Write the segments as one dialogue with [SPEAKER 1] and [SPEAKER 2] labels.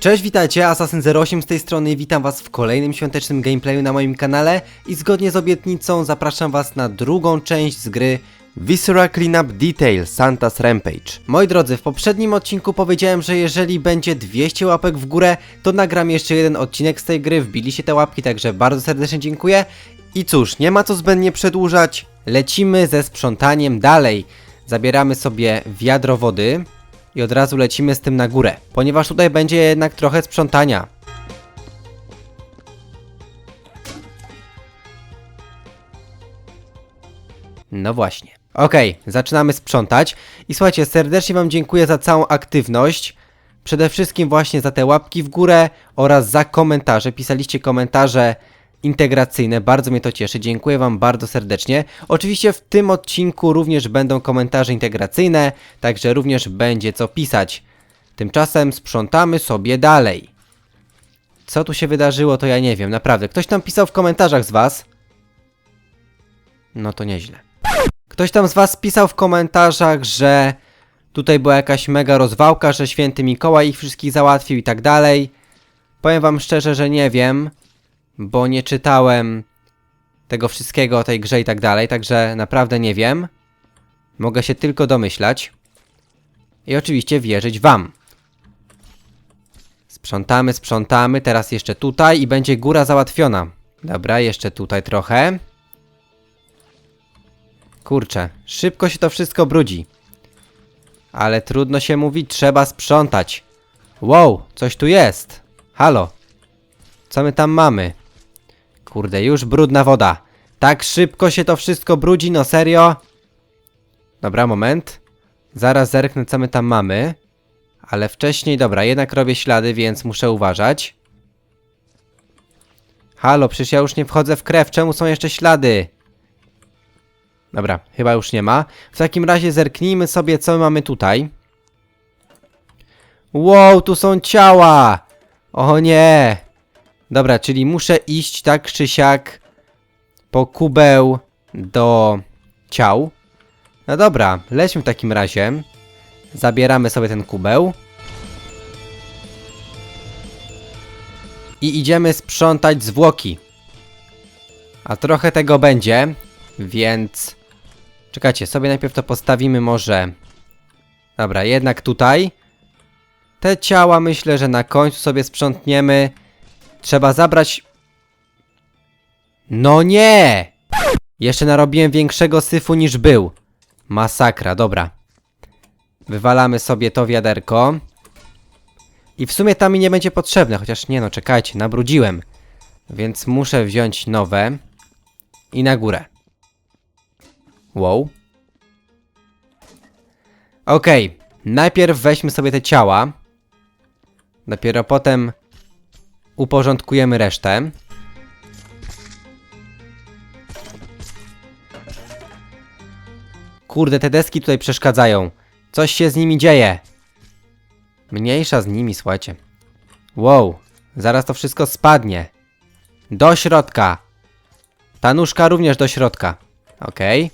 [SPEAKER 1] Cześć, witajcie, Assassin08 z tej strony witam was w kolejnym świątecznym gameplayu na moim kanale i zgodnie z obietnicą zapraszam was na drugą część z gry Viscera Cleanup Detail Santa's Rampage. Moi drodzy, w poprzednim odcinku powiedziałem, że jeżeli będzie 200 łapek w górę, to nagram jeszcze jeden odcinek z tej gry, wbiliście te łapki, także bardzo serdecznie dziękuję. I cóż, nie ma co zbędnie przedłużać, lecimy ze sprzątaniem dalej. Zabieramy sobie wiadro wody i od razu lecimy z tym na górę, ponieważ tutaj będzie jednak trochę sprzątania. No właśnie. Okej, zaczynamy sprzątać. I słuchajcie, serdecznie Wam dziękuję za całą aktywność. Przede wszystkim właśnie za te łapki w górę oraz za komentarze. Pisaliście komentarze integracyjne, bardzo mnie to cieszy. Dziękuję Wam bardzo serdecznie. Oczywiście w tym odcinku również będą komentarze integracyjne, także również będzie co pisać. Tymczasem sprzątamy sobie dalej. Co tu się wydarzyło, to ja nie wiem, naprawdę. Ktoś tam pisał w komentarzach z Was? No to nieźle. Ktoś tam z Was pisał w komentarzach, że tutaj była jakaś mega rozwałka, że święty Mikołaj ich wszystkich załatwił i tak dalej. Powiem Wam szczerze, że nie wiem, bo nie czytałem tego wszystkiego o tej grze i tak dalej, także naprawdę nie wiem. Mogę się tylko domyślać. I oczywiście wierzyć Wam. Sprzątamy, sprzątamy, teraz jeszcze tutaj i będzie góra załatwiona. Dobra, jeszcze tutaj trochę. Kurczę, szybko się to wszystko brudzi. Ale trudno się mówić, trzeba sprzątać. Wow, coś tu jest. Halo. Co my tam mamy? Kurde, już brudna woda. Tak szybko się to wszystko brudzi, no serio? Dobra, moment. Zaraz zerknę, co my tam mamy. Ale wcześniej, dobra, jednak robię ślady, więc muszę uważać. Halo, przecież ja już nie wchodzę w krew, czemu są jeszcze ślady? Dobra, chyba już nie ma. W takim razie zerknijmy sobie, co mamy tutaj. Wow, tu są ciała! O nie! Dobra, czyli muszę iść tak czy siak po kubeł do ciał. No dobra, lećmy w takim razie. Zabieramy sobie ten kubeł. I idziemy sprzątać zwłoki. A trochę tego będzie, więc... Czekajcie, sobie najpierw to postawimy może... Dobra, jednak tutaj. Te ciała myślę, że na końcu sobie sprzątniemy. Trzeba zabrać... No nie! Jeszcze narobiłem większego syfu niż był. Masakra, dobra. Wywalamy sobie to wiaderko. I w sumie tam mi nie będzie potrzebne, chociaż nie no, czekajcie, nabrudziłem. Więc muszę wziąć nowe. I na górę. Wow. Okej, najpierw weźmy sobie te ciała. Dopiero potem uporządkujemy resztę. Kurde, te deski tutaj przeszkadzają. Coś się z nimi dzieje. Mniejsza z nimi, słuchajcie. Wow, zaraz to wszystko spadnie. Do środka. Ta nóżka również do środka. Okej.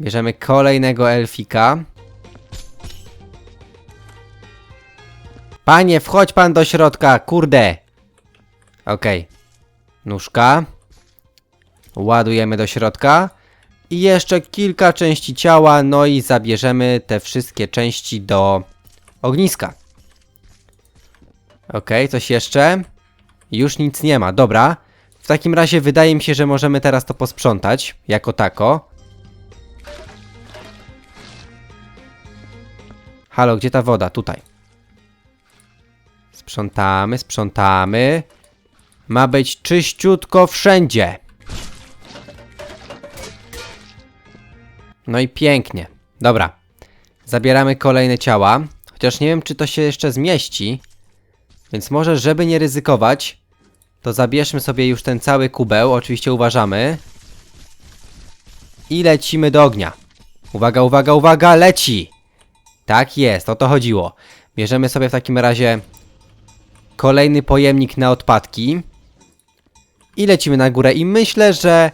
[SPEAKER 1] Bierzemy kolejnego elfika. Panie, wchodź pan do środka, kurde. Okej. Nóżka. Ładujemy do środka. I jeszcze kilka części ciała, no i zabierzemy te wszystkie części do ogniska. Okej, coś jeszcze? Już nic nie ma, dobra. W takim razie wydaje mi się, że możemy teraz to posprzątać, jako tako. Halo, gdzie ta woda? Tutaj. Sprzątamy, sprzątamy. Ma być czyściutko wszędzie. No i pięknie. Dobra. Zabieramy kolejne ciała. Chociaż nie wiem, czy to się jeszcze zmieści. Więc może, żeby nie ryzykować, to zabierzmy sobie już ten cały kubeł. Oczywiście uważamy. I lecimy do ognia. Uwaga, uwaga, uwaga, leci! Tak jest, o to chodziło. Bierzemy sobie w takim razie kolejny pojemnik na odpadki. I lecimy na górę. I myślę, że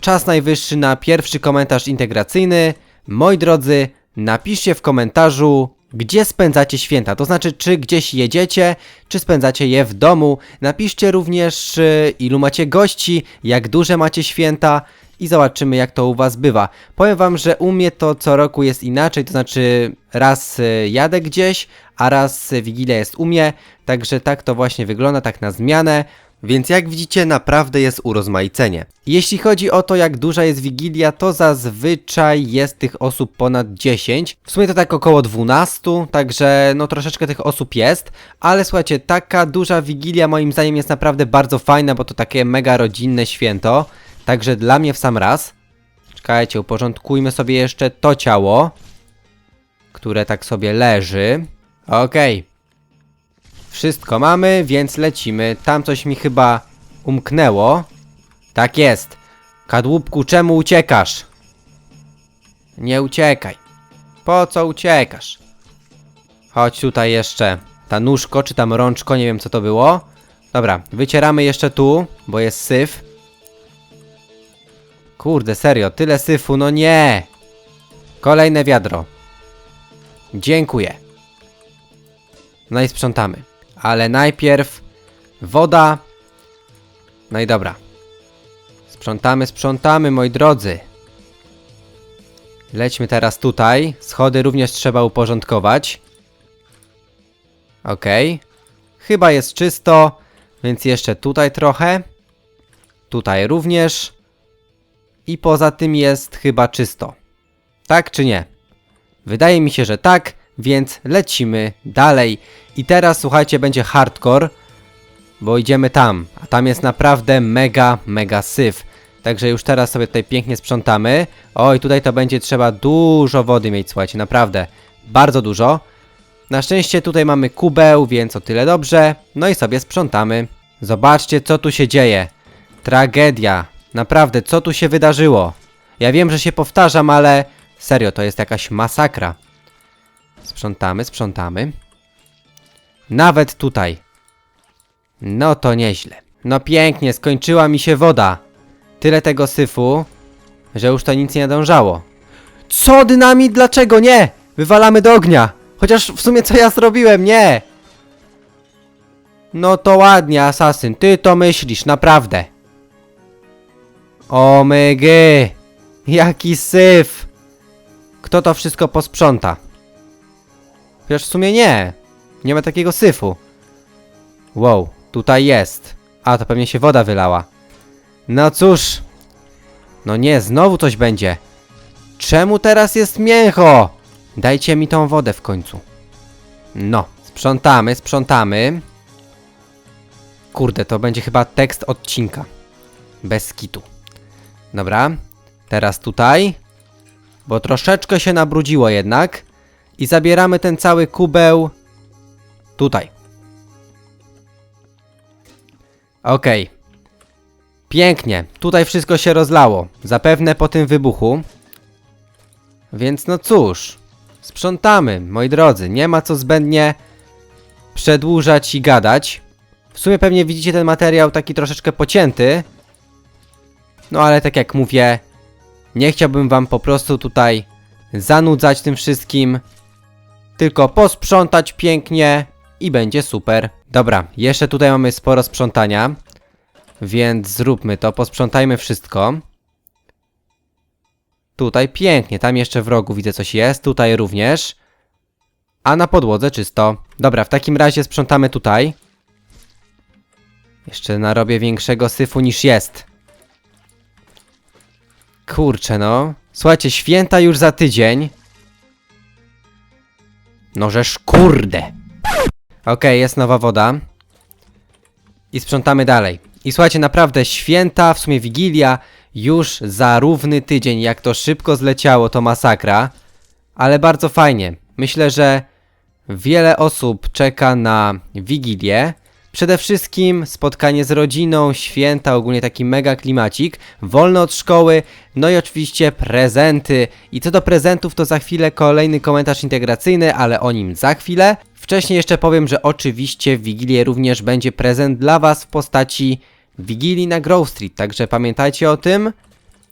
[SPEAKER 1] czas najwyższy na pierwszy komentarz integracyjny. Moi drodzy, napiszcie w komentarzu Gdzie spędzacie święta? To znaczy, czy gdzieś jedziecie, czy spędzacie je w domu? Napiszcie również, y, ilu macie gości, jak duże macie święta i zobaczymy, jak to u Was bywa. Powiem Wam, że u mnie to co roku jest inaczej, to znaczy raz y, jadę gdzieś, a raz Wigilia jest u mnie, także tak to właśnie wygląda, tak na zmianę. Więc jak widzicie, naprawdę jest urozmaicenie. Jeśli chodzi o to, jak duża jest Wigilia, to zazwyczaj jest tych osób ponad 10. W sumie to tak około 12, także no troszeczkę tych osób jest. Ale słuchajcie, taka duża Wigilia moim zdaniem jest naprawdę bardzo fajna, bo to takie mega rodzinne święto. Także dla mnie w sam raz. Czekajcie, uporządkujmy sobie jeszcze to ciało, które tak sobie leży. Okej. Wszystko mamy, więc lecimy. Tam coś mi chyba umknęło. Tak jest. Kadłubku, czemu uciekasz? Nie uciekaj. Po co uciekasz? Chodź tutaj jeszcze. Ta nóżko, czy tam rączko, nie wiem co to było. Dobra, wycieramy jeszcze tu, bo jest syf. Kurde, serio, tyle syfu, no nie! Kolejne wiadro. Dziękuję. No i sprzątamy. Ale najpierw woda. No i dobra. Sprzątamy, sprzątamy, moi drodzy. Lećmy teraz tutaj. Schody również trzeba uporządkować. Okej. Chyba jest czysto, więc jeszcze tutaj trochę. Tutaj również. I poza tym jest chyba czysto. Tak czy nie? Wydaje mi się, że tak, więc lecimy dalej. I teraz słuchajcie, będzie hardcore, bo idziemy tam, a tam jest naprawdę mega, mega syf. Także już teraz sobie tutaj pięknie sprzątamy. Oj, tutaj to będzie trzeba dużo wody mieć, słuchajcie, naprawdę. Bardzo dużo. Na szczęście tutaj mamy kubeł, więc o tyle dobrze. No i sobie sprzątamy. Zobaczcie, co tu się dzieje. Tragedia. Naprawdę, co tu się wydarzyło? Ja wiem, że się powtarzam, ale serio, to jest jakaś masakra. Sprzątamy, sprzątamy. Nawet tutaj. No to nieźle. No pięknie, skończyła mi się woda. Tyle tego syfu, że już to nic nie nadążało. Co dynamit? Dlaczego nie? Wywalamy do ognia. Chociaż w sumie co ja zrobiłem? Nie. No to ładnie, asasyn. Ty to myślisz, naprawdę. O mygy. Jaki syf. Kto to wszystko posprząta? Chociaż w sumie nie. Nie ma takiego syfu. Wow, tutaj jest. A, to pewnie się woda wylała. No cóż. No nie, znowu coś będzie. Czemu teraz jest mięcho? Dajcie mi tą wodę w końcu. No, sprzątamy, sprzątamy. Kurde, to będzie chyba tekst odcinka. Bez kitu. Dobra, teraz tutaj. Bo troszeczkę się nabrudziło jednak. I zabieramy ten cały kubeł tutaj. Okej. Pięknie. Tutaj wszystko się rozlało. Zapewne po tym wybuchu. Więc no cóż. Sprzątamy, moi drodzy. Nie ma co zbędnie przedłużać i gadać. W sumie pewnie widzicie ten materiał taki troszeczkę pocięty. No ale tak jak mówię, nie chciałbym wam po prostu tutaj zanudzać tym wszystkim. Tylko posprzątać pięknie i będzie super. Dobra, jeszcze tutaj mamy sporo sprzątania. Więc zróbmy to, posprzątajmy wszystko. Tutaj pięknie, tam jeszcze w rogu widzę coś jest, tutaj również. A na podłodze czysto. Dobra, w takim razie sprzątamy tutaj. Jeszcze narobię większego syfu niż jest. Kurczę no. Słuchajcie, święta już za tydzień. No żeż kurde. Okej, jest nowa woda. I sprzątamy dalej. I słuchajcie, naprawdę święta, w sumie Wigilia, już za równy tydzień, jak to szybko zleciało, to masakra. Ale bardzo fajnie. Myślę, że wiele osób czeka na Wigilię. Przede wszystkim spotkanie z rodziną, święta, ogólnie taki mega klimacik, wolno od szkoły, no i oczywiście prezenty. I co do prezentów, to za chwilę kolejny komentarz integracyjny, ale o nim za chwilę. Wcześniej jeszcze powiem, że oczywiście w Wigilię również będzie prezent dla Was w postaci Wigilii na Grove Street, także pamiętajcie o tym.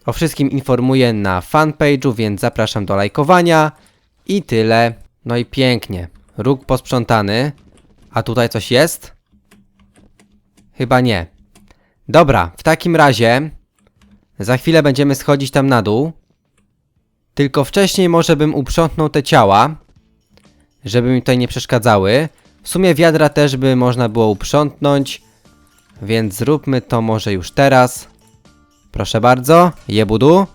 [SPEAKER 1] O wszystkim informuję na fanpage'u, więc zapraszam do lajkowania. I tyle. No i pięknie. Róg posprzątany. A tutaj coś jest? Chyba nie. Dobra, w takim razie za chwilę będziemy schodzić tam na dół. Tylko wcześniej może bym uprzątnął te ciała, żeby mi tutaj nie przeszkadzały. W sumie wiadra też by można było uprzątnąć, więc zróbmy to może już teraz. Proszę bardzo, jebudu.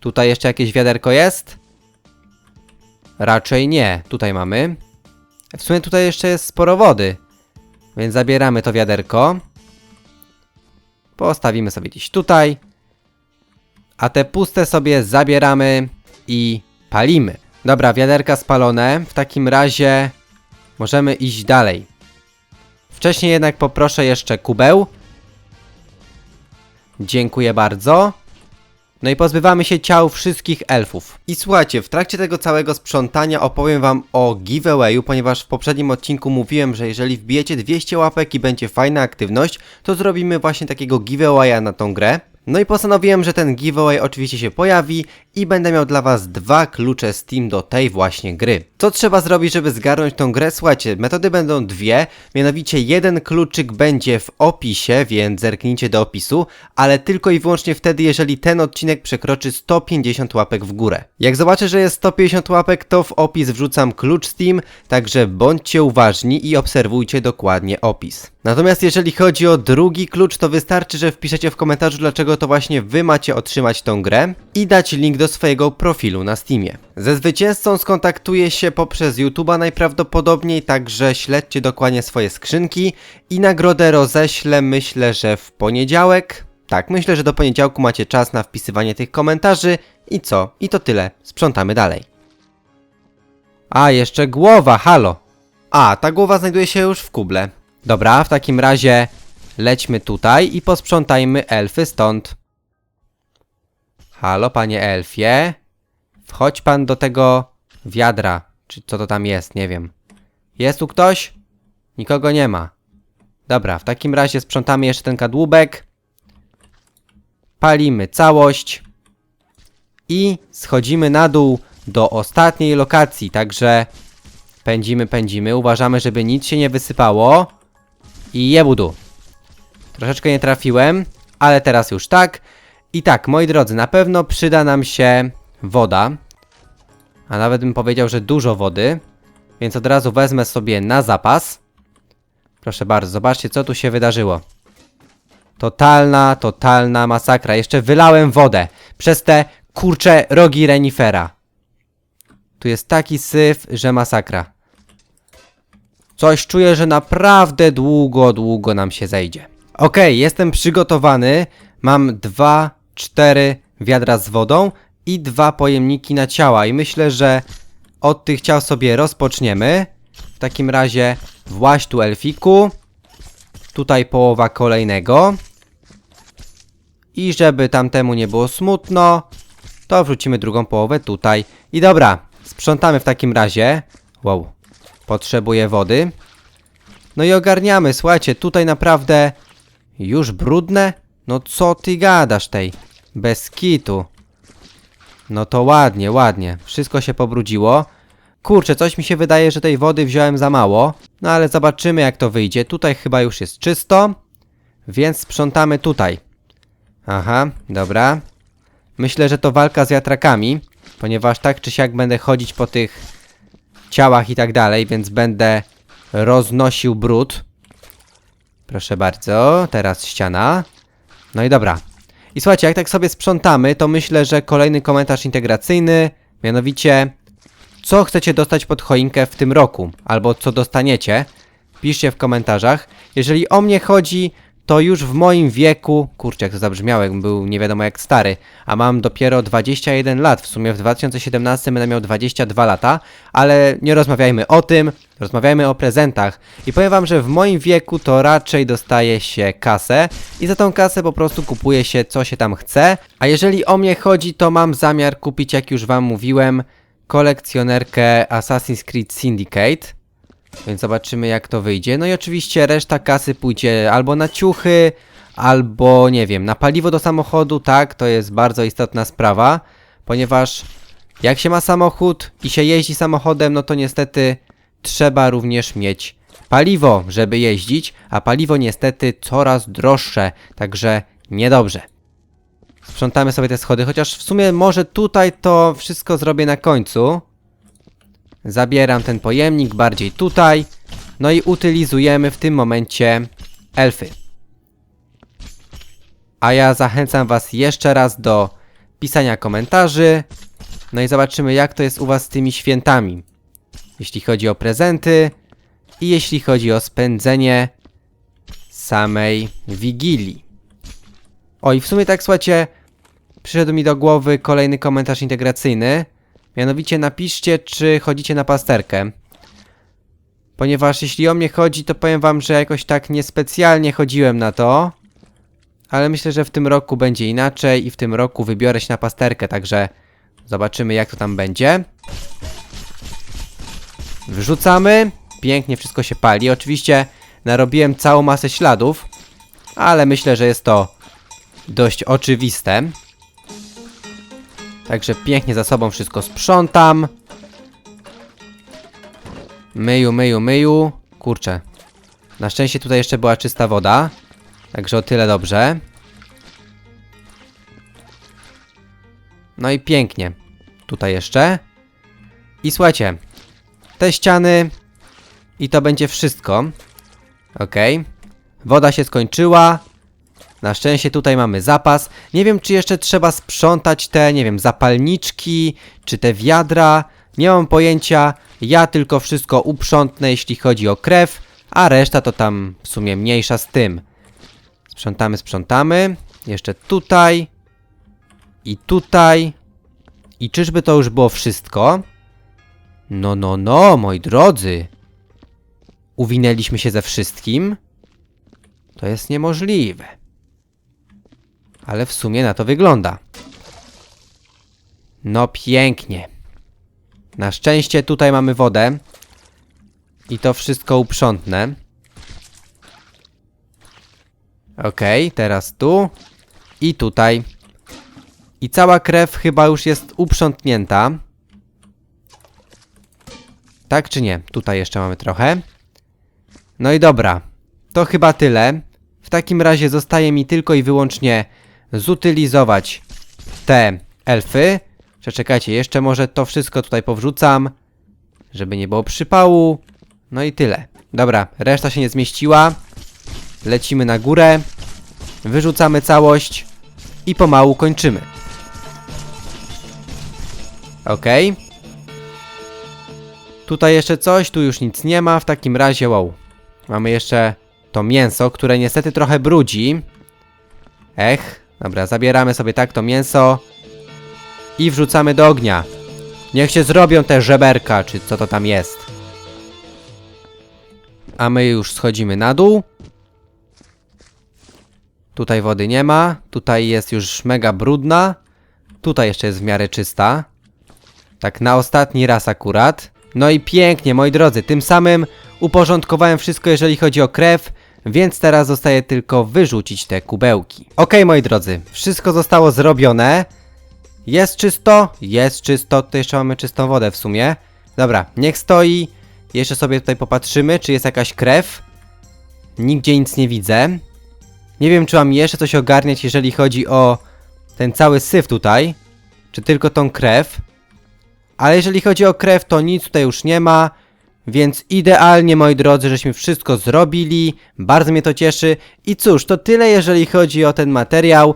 [SPEAKER 1] Tutaj jeszcze jakieś wiaderko jest? Raczej nie, tutaj mamy. W sumie tutaj jeszcze jest sporo wody, więc zabieramy to wiaderko. Postawimy sobie gdzieś tutaj. A te puste sobie zabieramy i palimy. Dobra, wiaderka spalone. W takim razie możemy iść dalej. Wcześniej jednak poproszę jeszcze kubeł. Dziękuję bardzo. No i pozbywamy się ciał wszystkich elfów. I słuchajcie, w trakcie tego całego sprzątania opowiem wam o giveawayu, ponieważ w poprzednim odcinku mówiłem, że jeżeli wbijecie 200 łapek i będzie fajna aktywność, to zrobimy właśnie takiego giveawaya na tą grę. No i postanowiłem, że ten giveaway oczywiście się pojawi i będę miał dla was dwa klucze Steam do tej właśnie gry. Co trzeba zrobić, żeby zgarnąć tą grę? Słuchajcie, metody będą dwie, mianowicie jeden kluczyk będzie w opisie, więc zerknijcie do opisu, ale tylko i wyłącznie wtedy, jeżeli ten odcinek przekroczy 150 łapek w górę. Jak zobaczę, że jest 150 łapek, to w opis wrzucam klucz Steam, także bądźcie uważni i obserwujcie dokładnie opis. Natomiast jeżeli chodzi o drugi klucz, to wystarczy, że wpiszecie w komentarzu, dlaczego to właśnie wy macie otrzymać tą grę i dać link do swojego profilu na Steamie. Ze zwycięzcą skontaktuję się poprzez YouTube'a najprawdopodobniej, także śledźcie dokładnie swoje skrzynki i nagrodę roześlę myślę, że w poniedziałek. Tak, myślę, że do poniedziałku macie czas na wpisywanie tych komentarzy i co? I to tyle. Sprzątamy dalej. A, jeszcze głowa, halo. A, ta głowa znajduje się już w kuble. Dobra, w takim razie lećmy tutaj i posprzątajmy elfy stąd. Halo, panie elfie. Wchodź pan do tego wiadra. Czy co to tam jest, nie wiem. Jest tu ktoś? Nikogo nie ma. Dobra, w takim razie sprzątamy jeszcze ten kadłubek. Palimy całość. I schodzimy na dół do ostatniej lokacji, także pędzimy, pędzimy. Uważamy, żeby nic się nie wysypało. I jebudu. Troszeczkę nie trafiłem, ale teraz już tak. I tak, moi drodzy, na pewno przyda nam się woda. A nawet bym powiedział, że dużo wody. Więc od razu wezmę sobie na zapas. Proszę bardzo, zobaczcie co tu się wydarzyło. Totalna, totalna masakra. Jeszcze wylałem wodę przez te kurcze rogi renifera. Tu jest taki syf, że masakra. Coś czuję, że naprawdę długo, długo nam się zejdzie. Okej, jestem przygotowany. Mam dwa, cztery wiadra z wodą i dwa pojemniki na ciała. I myślę, że od tych ciał sobie rozpoczniemy. W takim razie właź tu elfiku. Tutaj połowa kolejnego. I żeby tamtemu nie było smutno, to wrzucimy drugą połowę tutaj. I dobra, sprzątamy w takim razie. Wow, potrzebuję wody. No i ogarniamy, słuchajcie, tutaj naprawdę już brudne? No co ty gadasz tej? Bez kitu. No to ładnie, ładnie. Wszystko się pobrudziło. Kurczę, coś mi się wydaje, że tej wody wziąłem za mało. No ale zobaczymy jak to wyjdzie. Tutaj chyba już jest czysto. Więc sprzątamy tutaj. Aha, dobra. Myślę, że to walka z wiatrakami. Ponieważ tak czy siak będę chodzić po tych ciałach i tak dalej, więc będę roznosił brud. Proszę bardzo, teraz ściana. No i dobra. I słuchajcie, jak tak sobie sprzątamy, to myślę, że kolejny komentarz integracyjny, mianowicie co chcecie dostać pod choinkę w tym roku, albo co dostaniecie, piszcie w komentarzach. Jeżeli o mnie chodzi, to już w moim wieku, kurczę jak to zabrzmiało, jakbym był nie wiadomo jak stary, a mam dopiero 21 lat, w sumie w 2017 będę miał 22 lata, ale nie rozmawiajmy o tym, rozmawiajmy o prezentach. I powiem wam, że w moim wieku to raczej dostaje się kasę i za tą kasę po prostu kupuje się co się tam chce, a jeżeli o mnie chodzi, to mam zamiar kupić, jak już wam mówiłem, kolekcjonerkę Assassin's Creed Syndicate. Więc zobaczymy jak to wyjdzie. No i oczywiście reszta kasy pójdzie albo na ciuchy, albo nie wiem, na paliwo do samochodu, tak, to jest bardzo istotna sprawa, ponieważ Jak się ma samochód i się jeździ samochodem, no to niestety trzeba również mieć paliwo, żeby jeździć, a paliwo niestety coraz droższe, także niedobrze. Sprzątamy sobie te schody, chociaż w sumie może tutaj to wszystko zrobię na końcu. Zabieram ten pojemnik bardziej tutaj. No i utylizujemy w tym momencie elfy. A ja zachęcam Was jeszcze raz do pisania komentarzy. No i zobaczymy, jak to jest u Was z tymi świętami. Jeśli chodzi o prezenty i jeśli chodzi o spędzenie samej Wigilii. O i w sumie tak słuchajcie, przyszedł mi do głowy kolejny komentarz integracyjny. Mianowicie napiszcie, czy chodzicie na pasterkę. Ponieważ jeśli o mnie chodzi, to powiem wam, że jakoś tak niespecjalnie chodziłem na to. Ale myślę, że w tym roku będzie inaczej i w tym roku wybiorę się na pasterkę, także zobaczymy jak to tam będzie. Wrzucamy. Pięknie wszystko się pali. Oczywiście narobiłem całą masę śladów, ale myślę, że jest to dość oczywiste. Także pięknie za sobą wszystko sprzątam. Myju, myju, myju. Kurczę. Na szczęście tutaj jeszcze była czysta woda. Także o tyle dobrze. No i pięknie. Tutaj jeszcze. I słuchajcie. Te ściany. I to będzie wszystko. Okej. Woda się skończyła. Na szczęście tutaj mamy zapas. Nie wiem, czy jeszcze trzeba sprzątać te, nie wiem, zapalniczki, czy te wiadra. Nie mam pojęcia. Ja tylko wszystko uprzątnę, jeśli chodzi o krew, a reszta to tam w sumie mniejsza z tym. Sprzątamy, sprzątamy. Jeszcze tutaj. I tutaj. I czyżby to już było wszystko? No, no, no, moi drodzy. Uwinęliśmy się ze wszystkim? To jest niemożliwe. Ale w sumie na to wygląda. No pięknie. Na szczęście tutaj mamy wodę. I to wszystko uprzątnę. Okej, teraz tu. I tutaj. I cała krew chyba już jest uprzątnięta. Tak czy nie? Tutaj jeszcze mamy trochę. No i dobra. To chyba tyle. W takim razie zostaje mi tylko i wyłącznie zutylizować te elfy. Przeczekajcie, jeszcze może to wszystko tutaj powrzucam, żeby nie było przypału. No i tyle. Dobra, reszta się nie zmieściła. Lecimy na górę. Wyrzucamy całość i pomału kończymy. Okej. Tutaj jeszcze coś, tu już nic nie ma. W takim razie, wow. Mamy jeszcze to mięso, które niestety trochę brudzi. Ech, dobra, zabieramy sobie tak to mięso i wrzucamy do ognia. Niech się zrobią te żeberka, czy co to tam jest. A my już schodzimy na dół. Tutaj wody nie ma, tutaj jest już mega brudna. Tutaj jeszcze jest w miarę czysta. Tak na ostatni raz akurat. No i pięknie, moi drodzy, tym samym uporządkowałem wszystko, jeżeli chodzi o krew, więc teraz zostaje tylko wyrzucić te kubełki. Okej, moi drodzy, wszystko zostało zrobione. Jest czysto? Jest czysto. Tutaj jeszcze mamy czystą wodę w sumie. Dobra, niech stoi. Jeszcze sobie tutaj popatrzymy, czy jest jakaś krew. Nigdzie nic nie widzę. Nie wiem, czy mam jeszcze coś ogarniać, jeżeli chodzi o ten cały syf tutaj. Czy tylko tą krew. Ale jeżeli chodzi o krew, to nic tutaj już nie ma. Więc idealnie, moi drodzy, żeśmy wszystko zrobili. Bardzo mnie to cieszy. I cóż, to tyle, jeżeli chodzi o ten materiał.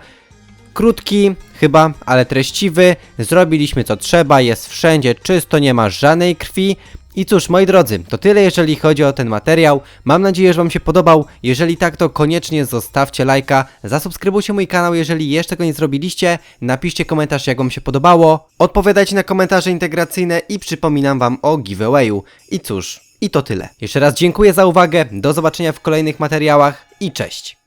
[SPEAKER 1] Krótki, chyba, ale treściwy. Zrobiliśmy co trzeba, jest wszędzie czysto, nie ma żadnej krwi. I cóż, moi drodzy, to tyle jeżeli chodzi o ten materiał. Mam nadzieję, że Wam się podobał. Jeżeli tak, to koniecznie zostawcie lajka, zasubskrybujcie mój kanał, jeżeli jeszcze go nie zrobiliście. Napiszcie komentarz, jak Wam się podobało. Odpowiadajcie na komentarze integracyjne i przypominam Wam o giveawayu. I cóż, i to tyle. Jeszcze raz dziękuję za uwagę, do zobaczenia w kolejnych materiałach i cześć.